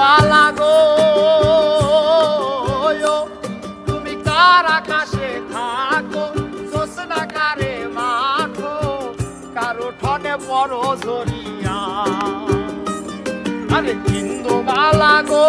পালা গো তুমি কার আকাশে কারে বড় ঝরিয়া আরে হিন্দু বালা গো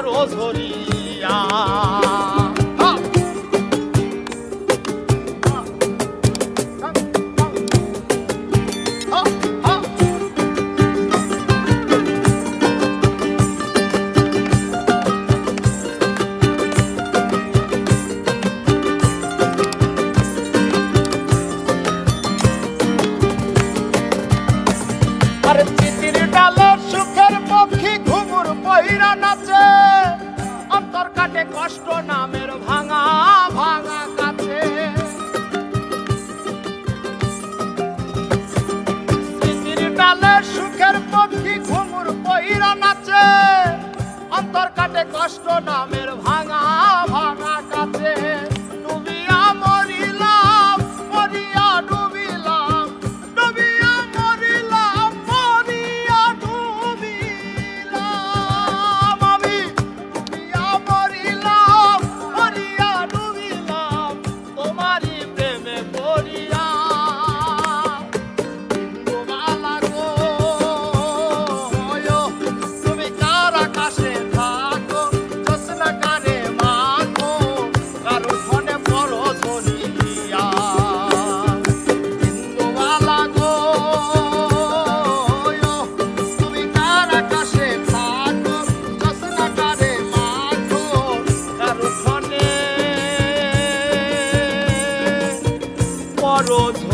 বড় ঝরিয়া আর চিতির ডালে সুখের পক্ষী ঘুমুর বহিরা নাচে। অন্তর কাটে কষ্ট নামের ভাঙা ভাঙা road.